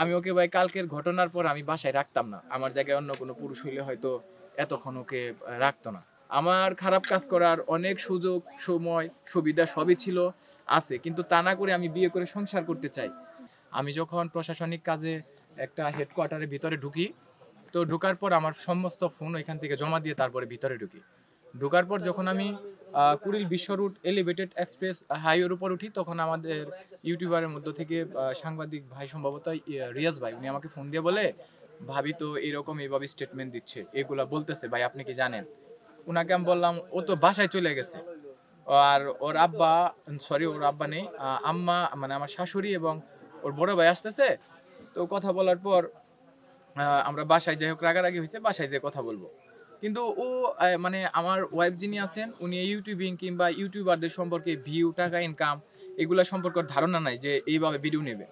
আমি ওকে ভাই কালকের ঘটনার পর আমি বাসায় রাখতাম না। আমার জায়গায় অন্য কোনো পুরুষ হইলে হয়তো এতক্ষণ ওকে রাখতো না। আমার খারাপ কাজ করার অনেক সুযোগ, সময়, সুবিধা সবই ছিল, আছে। কিন্তু তা না করে আমি বিয়ে করে সংসার করতে চাই। আমি যখন প্রশাসনিক কাজে একটা হেডকোয়ার্টারের ভিতরে ঢুকি, তো ঢোকার পর আমার সমস্ত ফোন ওইখান থেকে জমা দিয়ে তারপরে ভিতরে ঢুকি। ঢোকার পর যখন আমি কুড়িল বিশ্ব রুট এলিভেটেড এক্সপ্রেস হাইওয়ের উপর উঠি, তখন আমাদের ইউটিউবারের মধ্য থেকে সাংবাদিক ভাই সম্ভবত রিয়াজ ভাই, উনি আমাকে ফোন দিয়ে বলে, ভাবি তো এরকম এইভাবে স্টেটমেন্ট দিচ্ছে, এগুলা বলতেছে, ভাই, আপনি কি জানেন? ওনাকে আমি বললাম, ও তো বাসায় চলে গেছে। আর ওর আব্বা সরি ওর আব্বা নেই আম্মা মানে আমার শাশুড়ি এবং ওর বড় ভাই আসতেছে, তো কথা বলার পর আমরা বাসায় যাই হোক, রাগারাগি হয়েছে বাসায় যেয়ে কথা বলব। কিন্তু ও মানে আমার ওয়াইফ যিনি আছেন, উনি ইউটিউবিং কিংবা ইউটিউবারদের সম্পর্কে ভিউ টাকা ইনকাম এগুলা সম্পর্কে ধারণা নাই যে এইভাবে ভিডিও নেবে।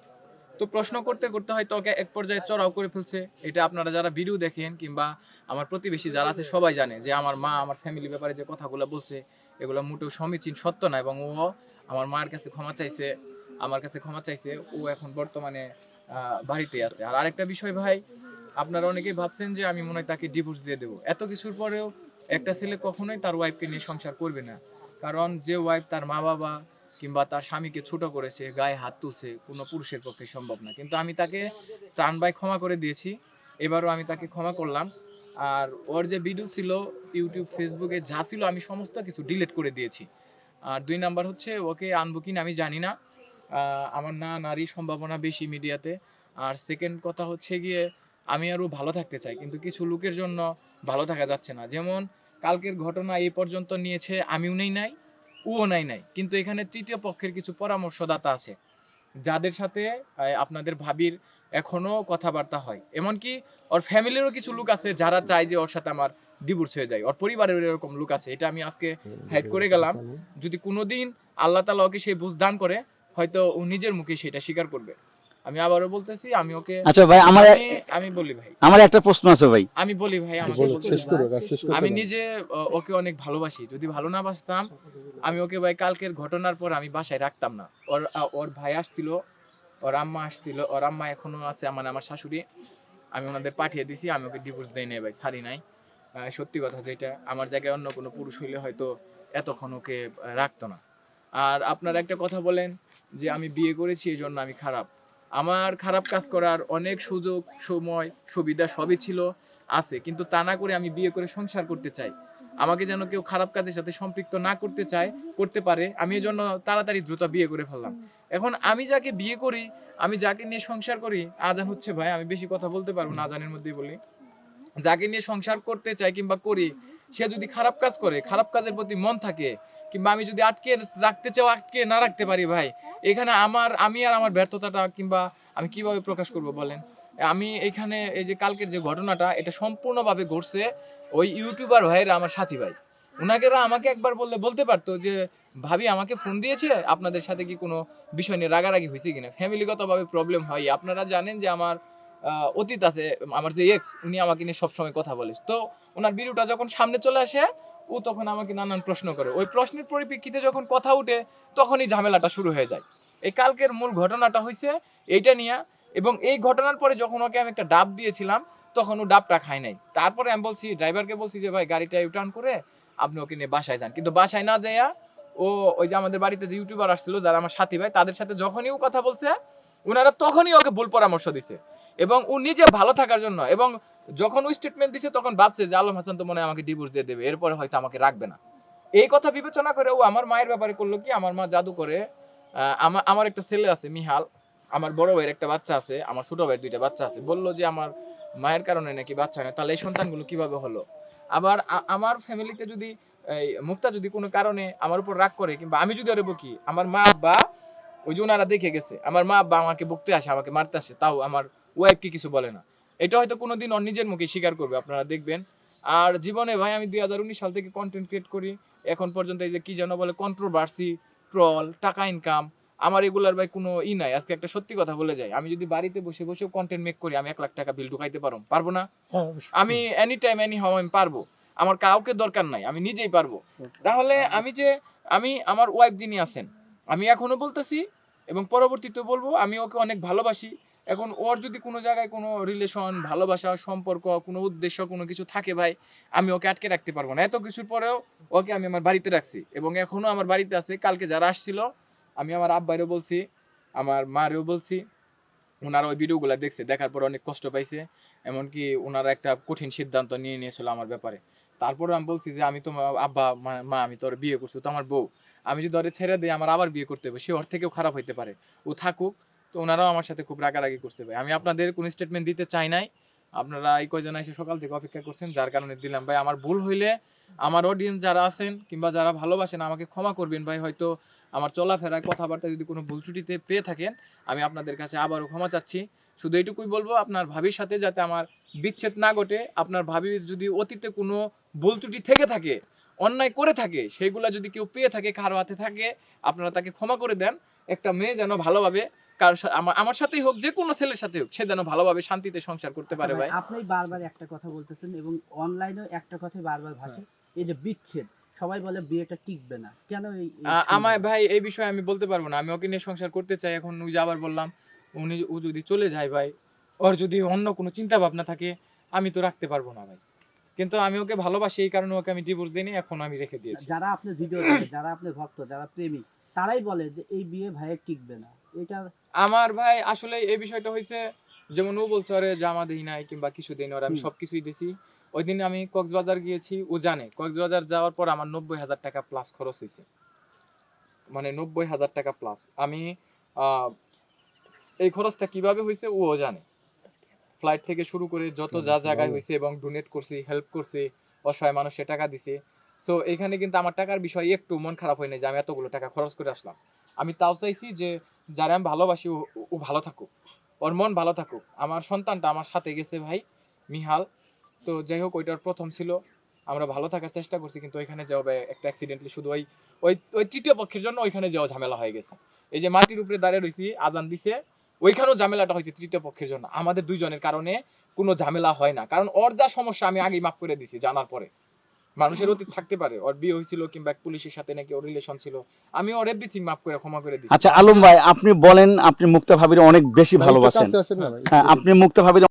তো প্রশ্ন করতে করতে হয়তো ওকে এক পর্যায়ে চড়াও করে ফেলছে। এটা আপনারা যারা ভিডিও দেখেন কিংবা আমার প্রতিবেশী যারা আছে সবাই জানে যে আমার মা, আমার ফ্যামিলি ব্যাপারে যে কথাগুলো বলছে, এগুলো মোটেও সমীচীন সত্য না এবং ও আমার মায়ের কাছে ক্ষমা চাইছে, আমার কাছে ক্ষমা চাইছে, ও এখন বর্তমানে বাড়িতে আছে। আর আরেকটা বিষয় ভাই আপনারা অনেকেই ভাবছেন যে আমি মনে হয় তাকে ডিভোর্স দিয়ে দেবো। এত কিছুর পরেও একটা ছেলে কখনোই তার ওয়াইফকে নিয়ে সংসার করবে না। কারণ যে ওয়াইফ তার মা বাবা কিংবা তার স্বামীকে ছোট করেছে, গায়ে হাত তুলছে, কোনো পুরুষের পক্ষে সম্ভব না। কিন্তু আমি তাকে প্রাণবাই ক্ষমা করে দিয়েছি। এবারও আমি তাকে ক্ষমা করলাম। আর ওর যে ভিডিও ছিল ইউটিউব ফেসবুকে যা ছিল আমি সমস্ত কিছু ডিলিট করে দিয়েছি। আর দুই নাম্বার হচ্ছে ওকে আনব কিনা আমি জানি না। আমার না নারী সম্ভাবনা বেশি মিডিয়াতে আর সেকেন্ড কথা হচ্ছে গিয়ে আমি আরও ভালো থাকতে চাই কিন্তু কিছু লোকের জন্য ভালো থাকা যাচ্ছে না। যেমন কালকের ঘটনা এই পর্যন্ত নিয়েছে আমিও নেই নাই ও নাই নাই। কিন্তু এখানে তৃতীয় পক্ষের কিছু পরামর্শদাতা আছে যাদের সাথে আপনাদের ভাবির এখনও কথাবার্তা হয়। এমনকি ওর ফ্যামিলিরও কিছু লোক আছে যারা চায় যে ওর সাথে আমার ডিভোর্স হয়ে যায়। ওর পরিবারের এরকম লোক আছে এটা আমি আজকে হাইড করে গেলাম। যদি কোনোদিন আল্লাহ তালা ওকে সেই বুঝ দান করে হয়তো ও নিজের মুখে সেটা স্বীকার করবে। আমি আবারও বলতেছি আমি ওকে আচ্ছা ভাই আমার আমি- আমি বলি ভাই। আমার একটা প্রশ্ন আছে ভাই। আমি বলি ভাই আমাকে শেষ করো শেষ করো আমি নিজে ওকে অনেক ভালোবাসি। যদি ভালো না বাসতাম আমি ওকে ভাই কালকের ঘটনার পর আমি বাসায় রাখতাম না। ওর ওর ভাই আসছিল ওর আম্মা আসছিল ওর আম্মা এখনও আছে মানে আমার শাশুড়ি। আমি ওনাদের পাঠিয়ে দিছি আমি ওকে ডিভোর্স দেই নাই ভাই ছাড়ি নাই। সত্যি কথা যেটা আমার জায়গায় অন্য কোনো পুরুষ হইলে হয়তো এতক্ষণ ওকে রাখতো না। আর আপনারা একটা কথা বলেন যে আমি বিয়ে করেছি এই জন্য আমি খারাপ। আমার খারাপ কাজ করার অনেক সুযোগ, সময়, সুবিধা সবই ছিল, আছে। কিন্তু তা না করে আমি বিয়ে করে সংসার করতে চাই। আমাকে যেন কেউ খারাপ কাজের সাথে সম্পৃক্ত না করতে চায়, করতে পারে, আমি এই জন্য তাড়াতাড়ি দ্রুত বিয়ে করে ফেললাম। এখন আমি যাকে বিয়ে করি, আমি যাকে নিয়ে সংসার করি, আজান হচ্ছে ভাই, আমি বেশি কথা বলতে পারব না, আজানের মধ্যেই বলি। যাকে নিয়ে সংসার করতে চাই কিংবা করি সে যদি খারাপ কাজ করে, খারাপ কাজের প্রতি মন থাকে, কিংবা আমি যদি আটকে রাখতে চাও, আটকে না রাখতে পারি ভাই, এখানে আমার, আমি আর আমার ব্যর্থতাটা কিংবা আমি কীভাবে প্রকাশ করব বলেন? আমি এখানে এই যে কালকের যে ঘটনাটা, এটা সম্পূর্ণভাবে ঘটছে ওই ইউটিউবার ভাইয়েরা আমার সাথী ভাই। ওনাকেরা আমাকে একবার বললে, বলতে পারতো যে, ভাবি, আমাকে ফোন দিয়েছে, আপনাদের সাথে কি কোনো বিষয় নিয়ে রাগারাগি হয়েছে কিনা? ফ্যামিলিগতভাবে প্রবলেম হয়। আপনারা জানেন যে আমার অতীত আছে, আমার যে এক্স উনি আমাকে নিয়ে সবসময় কথা বলে। তো ওনার ভিডিওটা যখন সামনে চলে আসে, ও তখন আমাকে নানান প্রশ্ন করে। ওই প্রশ্নের পরিপ্রেক্ষিতে যখন কথা উঠে, তখনই ঝামেলাটা শুরু হয়ে যায়। এই কালকের মূল ঘটনাটা হয়েছে এইটা নিয়ে, এবং এই ঘটনার পরে যখন ওকে আমি একটা ডাব দিয়েছিলাম, তখন ও ডাবটা খায় নাই। তারপরে আমি বলছি, ড্রাইভারকে বলছি যে, ভাই, গাড়িটা ইউটার্ন করে আপনি ওকে নিয়ে বাসায় যান। কিন্তু বাসায় না যাইয়া ও, ওই যে আমাদের বাড়িতে যে ইউটিউবার আসছিল, যারা আমার সাথী ভাই, তাদের সাথে যখনই ও কথা বলছে ওনারা তখনই ওকে ভুল পরামর্শ দিছে। এবং ও নিজে ভালো থাকার জন্য, এবং যখন ও স্টেটমেন্ট দিছে তখন ভাবছে যে আলম হাসান তো মনে হয় আমাকে ডিভোর্স দিয়ে দেবে, এরপরে হয়তো আমাকে রাখবে না। এই কথা বিবেচনা করে ও আমার মায়ের ব্যাপারে করল কি, আমার মা জাদু করে আমার আমার একটা ছেলে আছে মিহাল, আমার বড় ভাইয়ের একটা বাচ্চা আছে, আমার ছোট ভাইয়ের দুইটা বাচ্চা আছে, বলল যে আমার মায়ের কারণে নাকি বাচ্চা নেই তাহলে এই সন্তানগুলো কীভাবে হলো? আবার আমার ফ্যামিলিতে যদি মুক্তা যদি কোনো কারণে আমার উপর রাগ করে, কিংবা আমি যদি আরে বকি, আমার মা আব্বা ওই যে ওনারা দেখে গেছে, আমার মা আব্বা আমাকে বকতে আসে, আমাকে মারতে আসে, তাও আমার ওয়াইফকে কিছু বলে না। এটা হয়তো কোনোদিন ওর নিজের মুখে স্বীকার করবে আপনারা দেখবেন। আর জীবনে ভাই আমি দুই হাজার উনিশ সাল থেকে কন্টেন্ট ক্রিয়েট করি। এখন পর্যন্ত এই যে কি যেন বলে কন্ট্রোভার্সি ট্রল টাকা ইনকাম আমার এগুলার ভাই কোনো ই নাই। আজকে একটা সত্যি কথা বলে যাই। আমি যদি বাড়িতে বসে বসেও কন্টেন্ট মেক করি আমি এক লাখ টাকা বিল ঢুকাইতে পারব পারব না? হ্যাঁ, আমি এনি টাইম এনি হাউ আমি পারব। আমার কাউকে দরকার নাই আমি নিজেই পারব। তাহলে আমি যে আমি আমার ওয়াইফ যিনি আছেন আমি এখনও বলতেছি এবং পরবর্তীতে বলব আমি ওকে অনেক ভালোবাসি। এখন ওর যদি কোনো জায়গায় কোনো রিলেশন ভালোবাসা, সম্পর্ক, কোনো উদ্দেশ্য, কোনো কিছু থাকে ভাই, আমি ওকে আটকে রাখতে পারব না। এত কিছুর পরেও ওকে আমি আমার বাড়িতে রাখছি এবং এখনও আমার বাড়িতে আছে। কালকে যারা আসছিল, আমি আমার আব্বাইরও বলছি, আমার মারেও বলছি ওনারা ওই ভিডিওগুলো দেখছে, দেখার পর অনেক কষ্ট পাইছে। এমনকি ওনারা একটা কঠিন সিদ্ধান্ত নিয়ে নিয়েছিল আমার ব্যাপারে। তারপরে আমি বলছি যে, আমি তো মা- আব্বা, মা- মা, আমি তোর বিয়ে করছি তো আমার বউ। আমি যদি ওরে ছেড়ে দিই, আমার আবার বিয়ে করতে হবে, সে ওর থেকেও খারাপ হইতে পারে। ও থাকুক তো ওনারাও আমার সাথে খুব রাগারাগি করছে ভাই। আমি আপনাদের কোনো স্টেটমেন্ট দিতে চাই নাই। আপনারা এই কয়জন এসে সকাল থেকে অপেক্ষা করছেন, যার কারণে দিলাম। ভাই, আমার ভুল হইলে আমার অডিয়েন্স যারা আছেন কিংবা যারা ভালোবাসেন আমাকে ক্ষমা করবেন ভাই। হয়তো আমার চলাফেরায় কথাবার্তা যদি কোনো ভুল ত্রুটিতে পেয়ে থাকেন, আমি আপনাদের কাছে আবারও ক্ষমা চাচ্ছি। শুধু এইটুকুই বলব, আপনার ভাবির সাথে যাতে আমার বিচ্ছেদ না ঘটে, আপনার ভাবির যদি অতীতে কোনো ভুল ত্রুটি থেকে থাকে, অন্যায় করে থাকে, সেইগুলা যদি কেউ পেয়ে থাকে, কারও হাতে থাকে, আপনারা তাকে ক্ষমা করে দেন। একটা মেয়ে যেন ভালোভাবে কার আমার আমার সাথেই হোক যে কোনো ছেলের সাথে হোক সে যেন ভালোভাবে শান্তিতে সংসার করতে পারে আচ্ছা ভাই ভাই, আপনি বারবার একটা কথা বলতেছেন এবং অনলাইনেও একটা কথাই বারবার ভাসে এই যে বিচ্ছেদ সবাই বলে বিয়েটা টিকবে না। কেন এই আমার? ভাই এই বিষয়ে আমি বলতে পারব না। আমি ওকে নিয়ে সংসার করতে চাই এখন ওই যে আবার বললাম উনি ও যদি চলে যায় ভাই ওর যদি অন্য কোনো চিন্তা ভাবনা থাকে আমি তো রাখতে পারব না ভাই। কিন্তু আমি ওকে ভালোবাসি এই কারণে ওকে আমি ডিভোর্স দিইনি এখন আমি রেখে দিয়েছি। যারা আপনার ভিডিও দেখে যারা আপনার ভক্ত যারা প্রেমিক তারাই বলে যে এই বিয়ে ভাইয়ের টিকবে না। এটা আমার ভাই আসলে এই বিষয়টা হয়েছে যেমন ও বলছে ওরে জামা দেই নাই কিংবা কিছু দেই না আমি। সবকিছুই দিছি। ওই দিন আমি কক্সবাজার গিয়েছি ও জানে কক্সবাজার যাওয়ার পর আমার নব্বই হাজার টাকা প্লাস খরচ হয়েছে মানে নব্বই হাজার টাকা প্লাস আমি এই খরচটা কীভাবে হয়েছে ও জানে। ফ্লাইট থেকে শুরু করে যত যা জায়গায় হয়েছে এবং ডোনেট করছি হেল্প করছি অসহায় মানুষে টাকা দিছে। সো এখানে কিন্তু আমার টাকার বিষয়ে একটু মন খারাপ হয় না যে আমি এতগুলো টাকা খরচ করে আসলাম। আমি তাও চাইছি যে যারা আমি ভালোবাসি, ও ভালো থাকুক। ওর মন ভালো থাকুক। আমার সন্তানটা আমার সাথে গেছে ভাই, মিহাল। তো যাই হোক, ওইটার প্রথম ছিল। আমরা ভালো থাকার চেষ্টা করছি, কিন্তু ওইখানে যাওয়া একটা অ্যাক্সিডেন্টলি শুধু ওই ওই ওই তৃতীয় পক্ষের জন্য ওইখানে যাওয়া ঝামেলা হয়ে গেছে। এই যে মাটির উপরে দাঁড়িয়ে রয়েছি আজান দিছে, ওইখানেও ঝামেলাটা হয়েছে তৃতীয় পক্ষের জন্য। আমাদের দুইজনের কারণে কোনো ঝামেলা হয় না। কারণ ওর যা সমস্যা, আমি আগেই মাফ করে দিছি জানার পরে। মানুষের অতীত থাকতে পারে। ওর বিয়ে হয়েছিল কিংবা এক পুলিশের সাথে নাকি ওর রিলেশন ছিল। আমি ওর এভরিথিং মাফ করে ক্ষমা করে দিই আচ্ছা আলম ভাই আপনি বলেন আপনি মুক্তা ভাবির অনেক বেশি ভালোবাসেন। হ্যাঁ আপনি মুক্তা ভাবির